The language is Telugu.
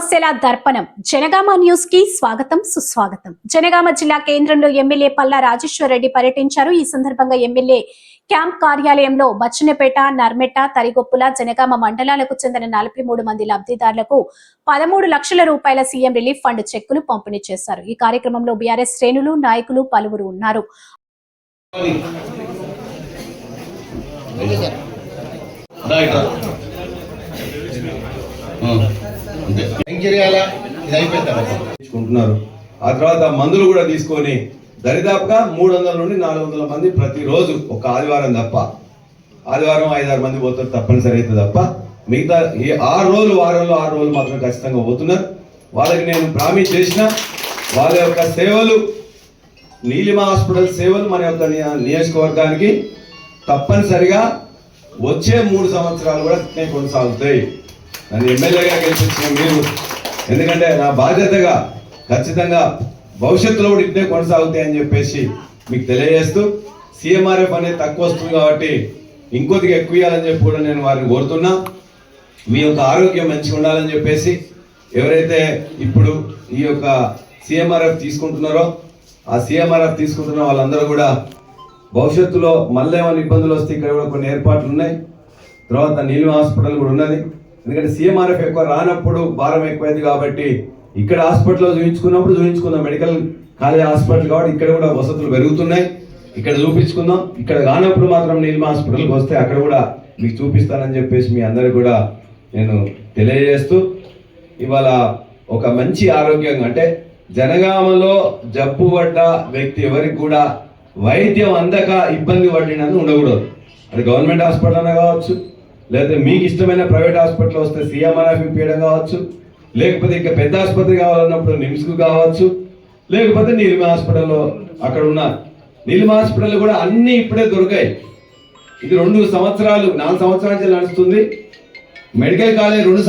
సమస్యల దర్పణం. జనగామ న్యూస్కి స్వాగతం సుస్వాగతం. జనగామ జిల్లా కేంద్రంలో ఎమ్మెల్యే పల్లా రాజేశ్వరరెడ్డి పర్యటించారు. ఈ సందర్భంగా ఎమ్మెల్యే క్యాంప్ కార్యాలయంలో బచ్చనపేట నర్మెట్ట తరిగొప్పుల జనగామ మండలాలకు చెందిన నలభై మూడు మంది లబ్ధిదారులకు పదమూడు లక్షల రూపాయల సీఎం రిలీఫ్ ఫండ్ చెక్కులు పంపిణీ చేశారు. ఈ కార్యక్రమంలో బీఆర్ఎస్ శ్రేణులు నాయకులు పలువురు ఉన్నారు. అంతే. ఏం చేయాలా? ఇది ఆ తర్వాత మందులు కూడా తీసుకొని దరిదాపుగా మూడు వందల నుండి నాలుగు వందల మంది ప్రతిరోజు ఒక ఆదివారం తప్ప ఆదివారం ఐదారు మంది పోతారు తప్పనిసరి అయితే తప్ప మిగతా ఈ ఆరు రోజులు వారంలో ఆరు రోజులు మాత్రం ఖచ్చితంగా పోతున్నారు. వాళ్ళకి నేను ప్రామిస్ చేసిన వాళ్ళ యొక్క సేవలు నీలిమ హాస్పిటల్ సేవలు మన యొక్క నియోజకవర్గానికి తప్పనిసరిగా వచ్చే మూడు సంవత్సరాలు కూడా కొనసాగుతాయి. నన్ను ఎమ్మెల్యేగా గెలిపించిన మీరు. ఎందుకంటే నా బాధ్యతగా ఖచ్చితంగా భవిష్యత్తులో కూడా ఇట్టే కొనసాగుతాయి అని చెప్పేసి మీకు తెలియజేస్తూ సీఎంఆర్ఎఫ్ అనేది తక్కువ వస్తుంది కాబట్టి ఇంకొద్దిగా ఎక్కువ ఇవ్వాలని చెప్పి కూడా నేను వారిని కోరుతున్నా. మీ యొక్క ఆరోగ్యం మంచిగా ఉండాలని చెప్పేసి ఎవరైతే ఇప్పుడు ఈ యొక్క సీఎంఆర్ఎఫ్ తీసుకుంటున్నారో ఆ సీఎంఆర్ఎఫ్ తీసుకుంటున్న వాళ్ళందరూ కూడా భవిష్యత్తులో మళ్ళీ ఏమైనా ఇబ్బందులు వస్తే ఇక్కడ కూడా కొన్ని ఏర్పాట్లు ఉన్నాయి. తర్వాత నీలిమ హాస్పిటల్ కూడా ఉన్నది. ఎందుకంటే సీఎంఆర్ఎఫ్ ఎక్కువ రానప్పుడు భారం ఎక్కువైంది కాబట్టి ఇక్కడ హాస్పిటల్లో చూపించుకున్నప్పుడు చూపించుకుందాం మెడికల్ కాలేజ్ హాస్పిటల్ కాబట్టి ఇక్కడ కూడా వసతులు పెరుగుతున్నాయి. ఇక్కడ చూపించుకుందాం. ఇక్కడ కానప్పుడు మాత్రం నీలిమ హాస్పిటల్కి వస్తే అక్కడ కూడా మీకు చూపిస్తానని చెప్పేసి మీ అందరికి కూడా నేను తెలియజేస్తూ ఇవాళ ఒక మంచి ఆరోగ్యంగా అంటే జనగామలో జబ్బు పడ్డ వ్యక్తి ఎవరికి కూడా వైద్యం అందక ఇబ్బంది పడినందుకు ఉండకూడదు. అది గవర్నమెంట్ హాస్పిటల్ అనే కావచ్చు లేకపోతే మీకు ఇష్టమైన ప్రైవేట్ హాస్పిటల్ వస్తే సీఎంఆర్ఎఫ్ ఇప్పించడం కావచ్చు లేకపోతే ఇంకా పెద్ద ఆసుపత్రి కావాలన్నప్పుడు నిమ్స్కు కావచ్చు లేకపోతే నీలిమ హాస్పిటల్లో అక్కడ ఉన్న నీలిమ హాస్పిటల్ కూడా అన్ని ఇప్పుడే దొరికాయి. ఇది రెండు సంవత్సరాలు నాలుగు సంవత్సరాల నుంచి నడుస్తుంది. మెడికల్ కాలేజ్ రెండు సంవత్సరాలు